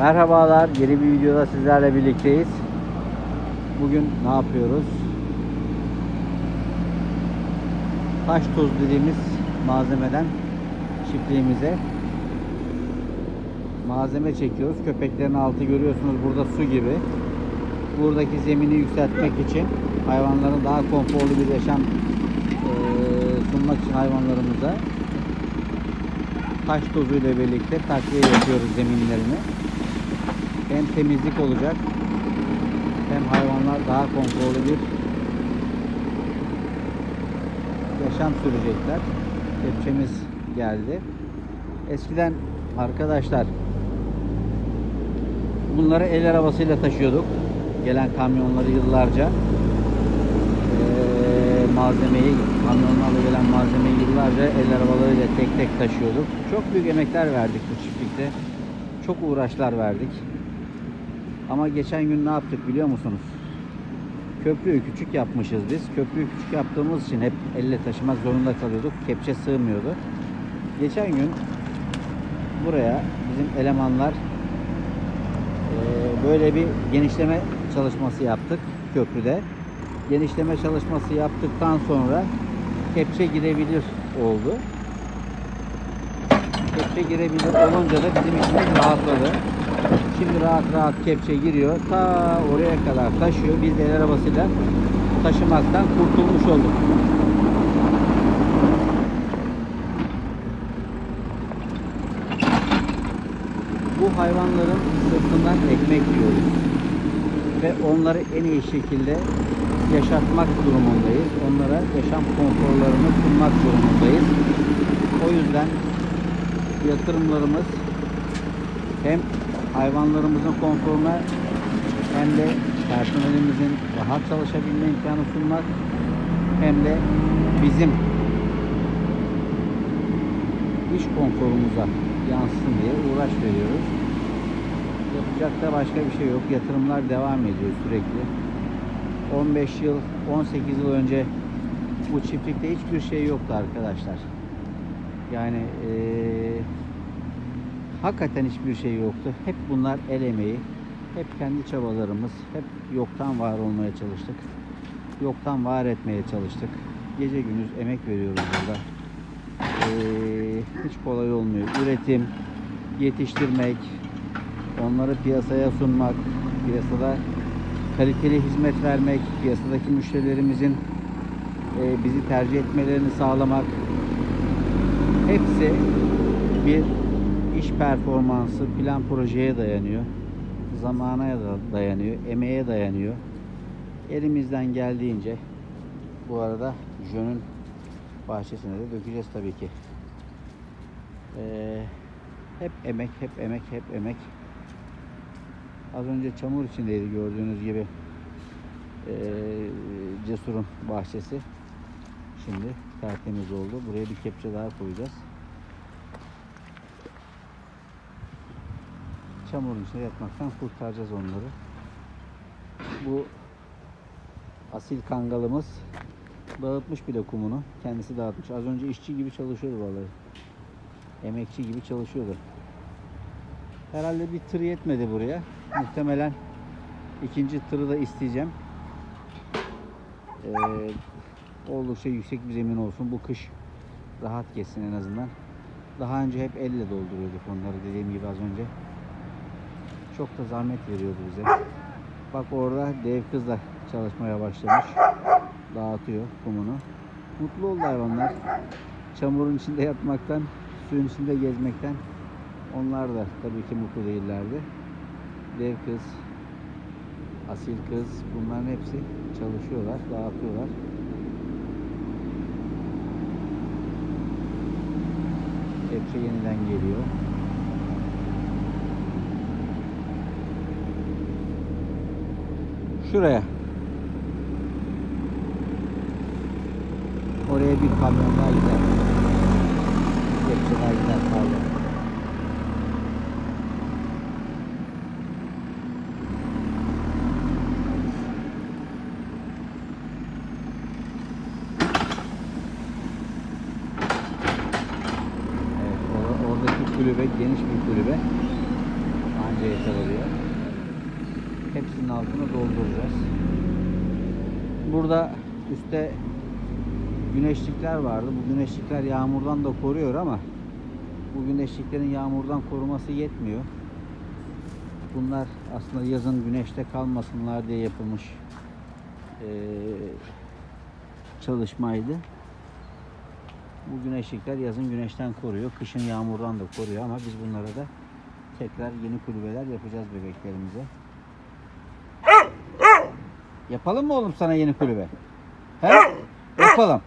Merhabalar, yeni bir videoda sizlerle birlikteyiz. Bugün ne yapıyoruz? Taş toz dediğimiz malzemeden çiftliğimize malzeme çekiyoruz. Köpeklerin altı görüyorsunuz burada su gibi. Buradaki zemini yükseltmek için hayvanların daha konforlu bir yaşam sunmak için hayvanlarımıza taş tozu ile birlikte takviye yapıyoruz zeminlerini. Hem temizlik olacak hem hayvanlar daha konforlu bir yaşam sürecekler. Kepçemiz geldi. Eskiden arkadaşlar bunları el arabasıyla taşıyorduk. Gelen kamyonları yıllarca malzemeyi kamyonlarla gelen malzemeyi yıllarca el arabalarıyla tek tek taşıyorduk. Çok büyük emekler verdik bu çiftlikte. Çok uğraşlar verdik. Ama geçen gün ne yaptık biliyor musunuz? Köprüyü küçük yapmışız biz. Köprüyü küçük yaptığımız için hep elle taşımak zorunda kalıyorduk. Kepçe sığmıyordu. Geçen gün buraya bizim elemanlar eee, böyle bir genişleme çalışması yaptık köprüde. Genişleme çalışması yaptıktan sonra kepçe girebilir oldu. Kepçe girebilir olunca da bizim işimiz rahatladı. Şimdi rahat rahat kepçe giriyor. Ta oraya kadar taşıyor. Biz de el arabasıyla taşımaktan kurtulmuş olduk. Bu hayvanların sırtından ekmek yiyoruz. Ve onları en iyi şekilde yaşatmak durumundayız. Onlara yaşam konforlarını sunmak durumundayız. O yüzden yatırımlarımız hem hayvanlarımızın konforuna hem de personelimizin rahat çalışabilme imkanı sunmak hem de bizim iş konforumuza yansın diye uğraş veriyoruz. Yapacak da başka bir şey yok. Yatırımlar devam ediyor sürekli. 15 yıl, 18 yıl önce bu çiftlikte hiçbir şey yoktu arkadaşlar. Yani eee hakikaten hiçbir şey yoktu. Hep bunlar el emeği. Hep kendi çabalarımız. Hep yoktan var olmaya çalıştık. Yoktan var etmeye çalıştık. Gece gündüz emek veriyoruz burada. Ee, hiç kolay olmuyor. Üretim, yetiştirmek, onları piyasaya sunmak, piyasada kaliteli hizmet vermek, piyasadaki müşterilerimizin e, bizi tercih etmelerini sağlamak hepsi bir iş performansı plan projeye dayanıyor. Zamana da dayanıyor, emeğe dayanıyor. Elimizden geldiğince bu arada Jön'ün bahçesine de dökeceğiz tabii ki. Ee, hep emek, hep emek, hep emek. Az önce çamur içindeydi gördüğünüz gibi ee, Cesur'un bahçesi. Şimdi tertemiz oldu. Buraya bir kepçe daha koyacağız. Çamurun içine yatmaktan kurtaracağız onları. Bu asil kangalımız dağıtmış bile kumunu. Kendisi dağıtmış. Az önce işçi gibi çalışıyordu vallahi. Emekçi gibi çalışıyordu. Herhalde bir tır yetmedi buraya. Muhtemelen ikinci tırı da isteyeceğim. Ee, oldukça yüksek bir zemin olsun. Bu kış rahat geçsin en azından. Daha önce hep elle dolduruyorduk onları dediğim gibi az önce. Çok da zahmet veriyordu bize. Bak orada dev kız da çalışmaya başlamış. Dağıtıyor kumunu. Mutlu oldu hayvanlar. Çamurun içinde yatmaktan, suyun içinde gezmekten onlar da tabii ki mutlu değillerdi. Dev kız, asil kız bunların hepsi çalışıyorlar, dağıtıyorlar. Hepsi yeniden geliyor. Şuraya. Oraya bir kamyon daha gider. Kepçe daha gider pardon. Evet, or- oradaki kulübe geniş bir kulübe. anca yeter oluyor. Hepsinin altını dolduracağız. Burada üstte güneşlikler vardı. Bu güneşlikler yağmurdan da koruyor ama bu güneşliklerin yağmurdan koruması yetmiyor. Bunlar aslında yazın güneşte kalmasınlar diye yapılmış eee, çalışmaydı. Bu güneşlikler yazın güneşten koruyor, kışın yağmurdan da koruyor ama biz bunlara da tekrar yeni kulübeler yapacağız bebeklerimize. Yapalım mı oğlum sana yeni kulübe? He? Yapalım.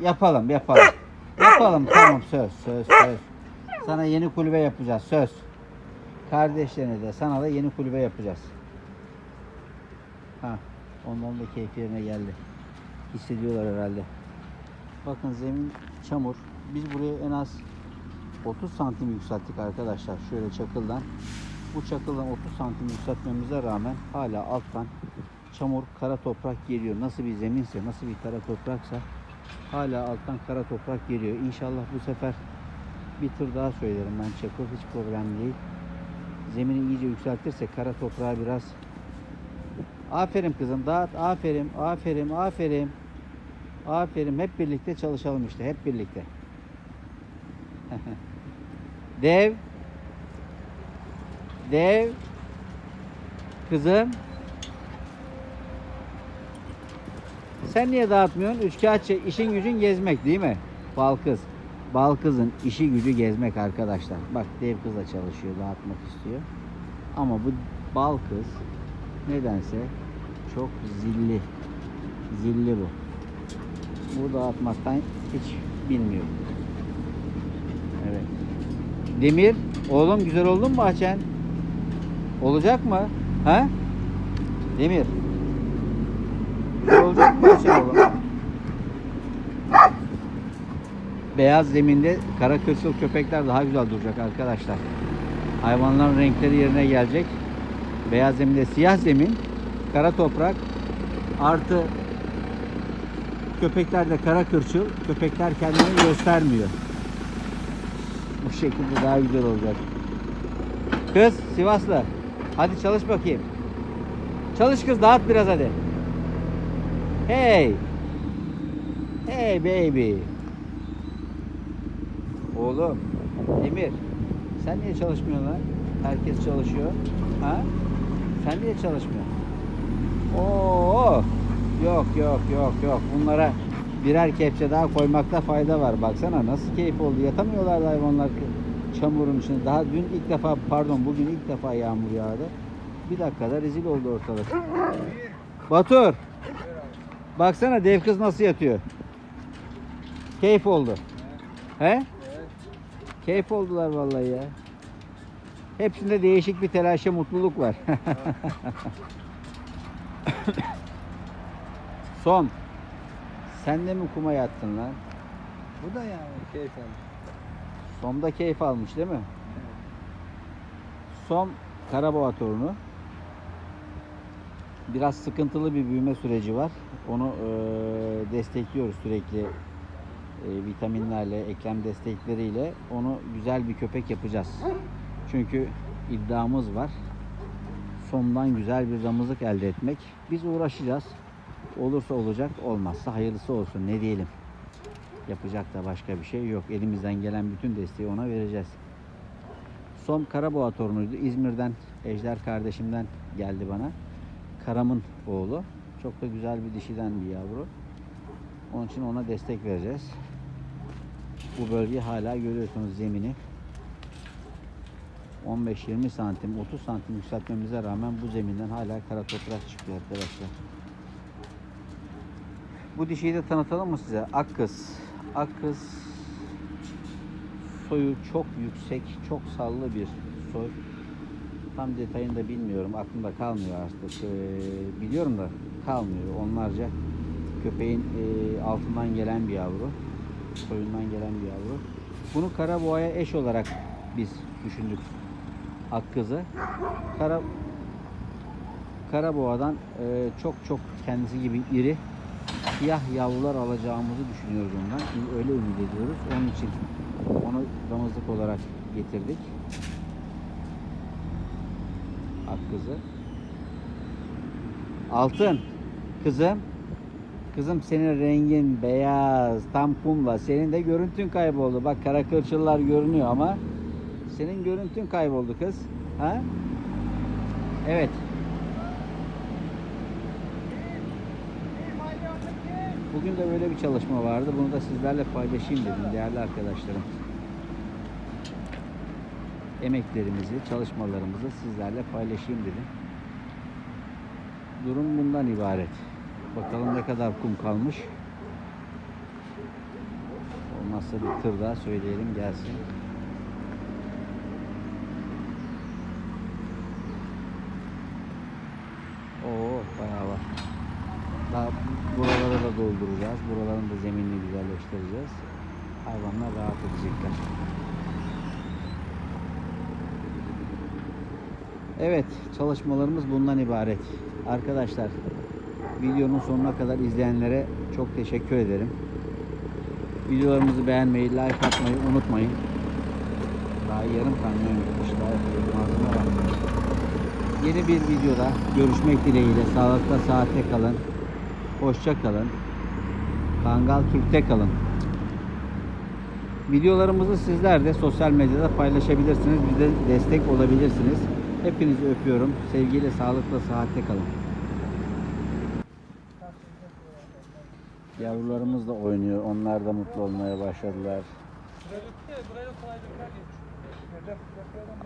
Yapalım, yapalım. Yapalım tamam söz, söz, söz. Sana yeni kulübe yapacağız söz. Kardeşlerine de sana da yeni kulübe yapacağız. Ha, onların da keyfi yerine geldi. Hissediyorlar herhalde. Bakın zemin çamur. Biz buraya en az 30 santim yükselttik arkadaşlar. Şöyle çakıldan. Bu çakıldan 30 santim yükseltmemize rağmen hala alttan çamur, kara toprak geliyor. Nasıl bir zeminse, nasıl bir kara topraksa hala alttan kara toprak geliyor. İnşallah bu sefer bir tır daha söylerim ben çakıl hiç problem değil. Zemini iyice yükseltirse kara toprağı biraz Aferin kızım dağıt aferin aferin aferin Aferin hep birlikte çalışalım işte hep birlikte. Dev. Dev. Kızım. Sen niye dağıtmıyorsun? Üçkağıtçı işin gücün gezmek değil mi? Bal kız. Bal kızın işi gücü gezmek arkadaşlar. Bak dev kız da çalışıyor dağıtmak istiyor. Ama bu bal kız nedense çok zilli. Zilli bu. Bu dağıtmaktan hiç bilmiyor. Evet. Demir, oğlum güzel oldu mu bahçen? Olacak mı? Ha? Demir. Güzel olacak mı bahçen oğlum? Beyaz zeminde kara kırçıl köpekler daha güzel duracak arkadaşlar. Hayvanların renkleri yerine gelecek. Beyaz zeminde siyah zemin, kara toprak artı köpekler de kara kırçıl. Köpekler kendini göstermiyor. Bu şekilde daha güzel olacak. Kız Sivaslı. Hadi çalış bakayım. Çalış kız dağıt biraz hadi. Hey. Hey baby. Oğlum. Emir. Sen niye çalışmıyorsun lan? Herkes çalışıyor. Ha? Sen niye çalışmıyorsun? Oo. Yok yok yok yok. Bunlara birer kepçe daha koymakta fayda var. Baksana nasıl keyif oldu. Yatamıyorlar hayvanlar çamurun içinde. Daha dün ilk defa pardon bugün ilk defa yağmur yağdı. Bir dakikada rezil oldu ortalık. Batur. Baksana dev kız nasıl yatıyor. Keyif oldu. He? Keyif oldular vallahi ya. Hepsinde değişik bir telaşa mutluluk var. Son. Sen de mi kuma yattın lan? Bu da yani keyif aldı. Som'da keyif almış değil mi? Som Karaboğa torunu. Biraz sıkıntılı bir büyüme süreci var. Onu eee, destekliyoruz sürekli eee, vitaminlerle, eklem destekleriyle. Onu güzel bir köpek yapacağız. Çünkü iddiamız var. Som'dan güzel bir damızlık elde etmek. Biz uğraşacağız. Olursa olacak, olmazsa hayırlısı olsun. Ne diyelim? Yapacak da başka bir şey yok. Elimizden gelen bütün desteği ona vereceğiz. Som Karaboğa torunuydu. İzmir'den Ejder kardeşimden geldi bana. Karam'ın oğlu. Çok da güzel bir dişiden bir yavru. Onun için ona destek vereceğiz. Bu bölge hala görüyorsunuz zemini. 15-20 santim, 30 santim yükseltmemize rağmen bu zeminden hala kara toprak çıkıyor arkadaşlar. Bu dişiyi de tanıtalım mı size? Akkız. Akkız soyu çok yüksek, çok sallı bir soy. Tam detayını da bilmiyorum. Aklımda kalmıyor artık. Ee, biliyorum da kalmıyor. Onlarca köpeğin e, altından gelen bir yavru. Soyundan gelen bir yavru. Bunu karaboğaya eş olarak biz düşündük. Akkızı. Kara Karaboğa'dan e, çok çok kendisi gibi iri siyah yavrular alacağımızı düşünüyoruz ondan. Öyle ümit ediyoruz. Onun için onu damızlık olarak getirdik. Ak kızı. Altın. Kızım. Kızım senin rengin beyaz, tam kumla. Senin de görüntün kayboldu. Bak kara kırçıllar görünüyor ama senin görüntün kayboldu kız. Ha? Evet. Bugün de böyle bir çalışma vardı. Bunu da sizlerle paylaşayım dedim değerli arkadaşlarım. Emeklerimizi, çalışmalarımızı sizlerle paylaşayım dedim. Durum bundan ibaret. Bakalım ne kadar kum kalmış. Olmazsa bir tır daha söyleyelim gelsin. Oo bayağı var. Daha buraları da dolduracağız. Buraların da zeminini güzelleştireceğiz. Hayvanlar rahat edecekler. Evet, çalışmalarımız bundan ibaret. Arkadaşlar, videonun sonuna kadar izleyenlere çok teşekkür ederim. Videolarımızı beğenmeyi, like atmayı unutmayın. Daha yarım kamyon gitmiş. Yeni bir videoda görüşmek dileğiyle sağlıkla saatte kalın. Hoşça kalın. Kangal Kürk'te kalın. Videolarımızı sizler de sosyal medyada paylaşabilirsiniz. Bize destek olabilirsiniz. Hepinizi öpüyorum. Sevgiyle, sağlıkla, sıhhatte kalın. Yavrularımız da oynuyor. Onlar da mutlu olmaya başladılar.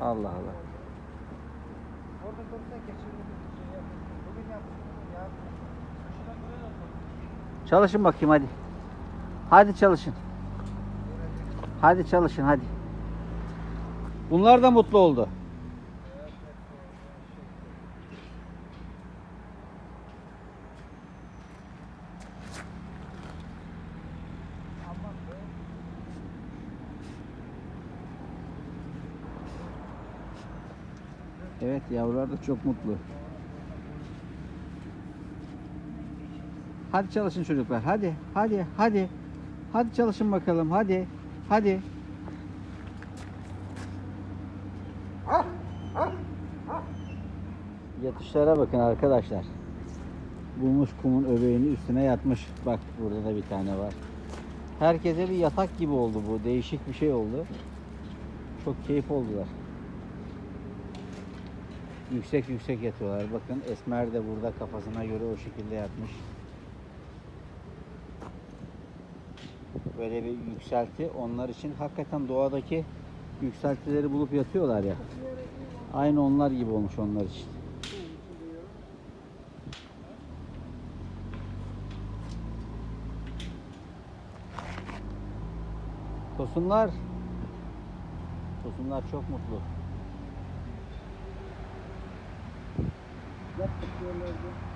Allah Allah. Çalışın bakayım hadi. Hadi çalışın. Hadi çalışın hadi. Bunlar da mutlu oldu. Evet yavrular da çok mutlu. Hadi çalışın çocuklar. Hadi, hadi, hadi. Hadi çalışın bakalım. Hadi. Hadi. Yatışlara bakın arkadaşlar. Bulmuş kumun öbeğini üstüne yatmış. Bak burada da bir tane var. Herkese bir yatak gibi oldu bu. Değişik bir şey oldu. Çok keyif oldular. Yüksek yüksek yatıyorlar. Bakın Esmer de burada kafasına göre o şekilde yatmış. Böyle bir yükselti onlar için hakikaten doğadaki yükseltileri bulup yatıyorlar ya. Aynı onlar gibi olmuş onlar için. Tosunlar. Tosunlar çok mutlu. Yaptık diyorlardı.